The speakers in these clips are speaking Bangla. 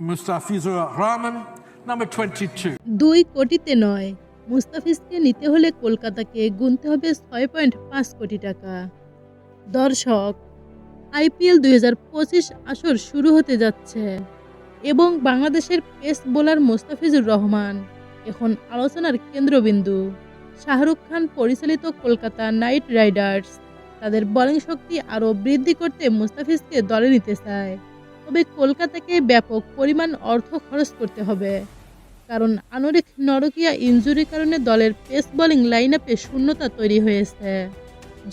Mustafizur Rahman, number 22. দুই কোটিতে নয়। মুস্তাফিজকে নিতে হলে কলকাতাকে গুনতে হবে ছয় পয়েন্ট পাঁচ কোটি টাকা। দর্শক আইপিএল দুই হাজার পঁচিশ আসর শুরু হতে যাচ্ছে এবং বাংলাদেশের পেস বোলার মোস্তাফিজুর রহমান এখন আলোচনার কেন্দ্রবিন্দু। শাহরুখ খান পরিচালিত কলকাতা নাইট রাইডার্স তাদের বোলিং শক্তি আরও বৃদ্ধি করতে মুস্তাফিজকে দলে নিতে চায়। তবে কলকাতাকে ব্যাপক পরিমাণ অর্থ খরচ করতে হবে। কারণ আনরিক নরকিয়া ইনজুরির কারণে দলের পেস বোলিং লাইন আপে শূন্যতা তৈরি হয়েছে।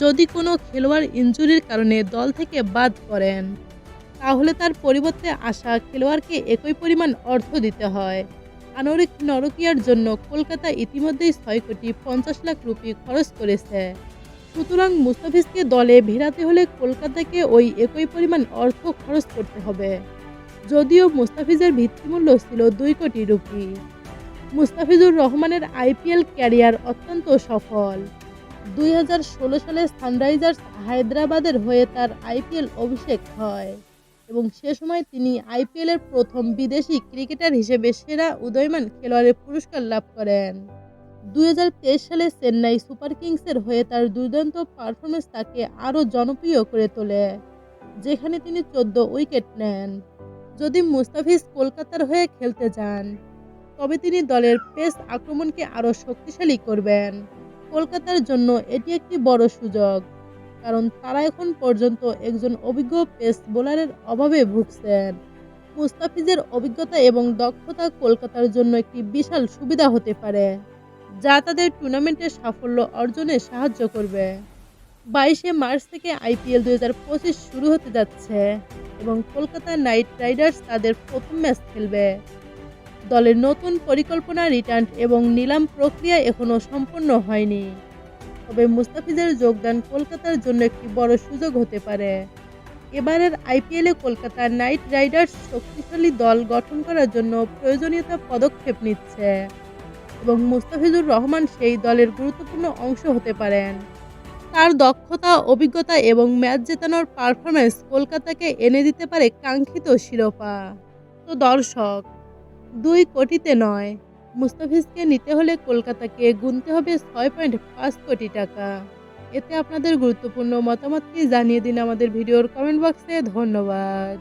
যদি কোনো খেলোয়াড় ইনজুরির কারণে দল থেকে বাদ পড়েন, তাহলে তার পরিবর্তে আসা খেলোয়াড়কে একই পরিমাণ অর্থ দিতে হয়। আনরিক নরকিয়ার জন্য কলকাতা ইতিমধ্যেই ছয় কোটি পঞ্চাশ লাখ রুপি খরচ করেছে। সুতরাং মুস্তাফিজকে দলে ভেরাতে হলে কলকাতাকে ওই একই পরিমাণ অর্থ খরচ করতে হবে। যদিও মুস্তাফিজের ভিত্তিমূল্য ছিল দুই কোটি রুপি। মুস্তাফিজুর রহমানের আইপিএল ক্যারিয়ার অত্যন্ত সফল। দুই হাজার ষোলো সালে সানরাইজার্স হায়দ্রাবাদের হয়ে তার আইপিএল অভিষেক হয় এবং সে সময় তিনি আইপিএলের প্রথম বিদেশি ক্রিকেটার হিসেবে সেরা উদয়মান খেলোয়াড়ের পুরস্কার লাভ করেন। দুই হাজার তেইশ সালে চেন্নাই সুপার কিংসের হয়ে তার দুর্দান্ত পারফরমেন্স তাকে আরও জনপ্রিয় করে তোলে, যেখানে তিনি চোদ্দ উইকেট নেন। যদি মুস্তাফিজ কলকাতার হয়ে খেলতে যান, তবে তিনি দলের পেস আক্রমণকে আরও শক্তিশালী করবেন। কলকাতার জন্য এটি একটি বড় সুযোগ, কারণ তারা এখন পর্যন্ত একজন অভিজ্ঞ পেস বোলারের অভাবে ভুগছেন। মুস্তাফিজের অভিজ্ঞতা এবং দক্ষতা কলকাতার জন্য একটি বিশাল সুবিধা হতে পারে। যা তাদের টুর্নামেন্টের সাফল্য অর্জনে সাহায্য করবে। বাইশে মার্চ থেকে আইপিএল দুই হাজার পঁচিশ শুরু হতে যাচ্ছে এবং কলকাতা নাইট রাইডার্স তাদের প্রথম ম্যাচ খেলবে। দলের নতুন পরিকল্পনা রিটার্ন এবং নিলাম প্রক্রিয়া এখনও সম্পন্ন হয়নি। তবে মুস্তাফিজের যোগদান কলকাতার জন্য একটি বড় সুযোগ হতে পারে। এবারের আইপিএলে কলকাতা নাইট রাইডার্স শক্তিশালী দল গঠন করার জন্য প্রয়োজনীয়তা পদক্ষেপ নিচ্ছে। এবং মুস্তাফিজুর রহমান সেই দলের গুরুত্বপূর্ণ অংশ হতে পারেন। তার দক্ষতা, অভিজ্ঞতা এবং ম্যাচ জেতানোর পারফরমেন্স কলকাতাকে এনে দিতে পারে কাঙ্ক্ষিত শিরোপা। তো দর্শক, দুই কোটিতে নয়, মুস্তাফিজকে নিতে হলে কলকাতাকে গুনতে হবে ছয় পয়েন্ট পাঁচ কোটি টাকা। এতে আপনাদের গুরুত্বপূর্ণ মতামতটি জানিয়ে দিন আমাদের ভিডিওর কমেন্ট বক্সে ধন্যবাদ।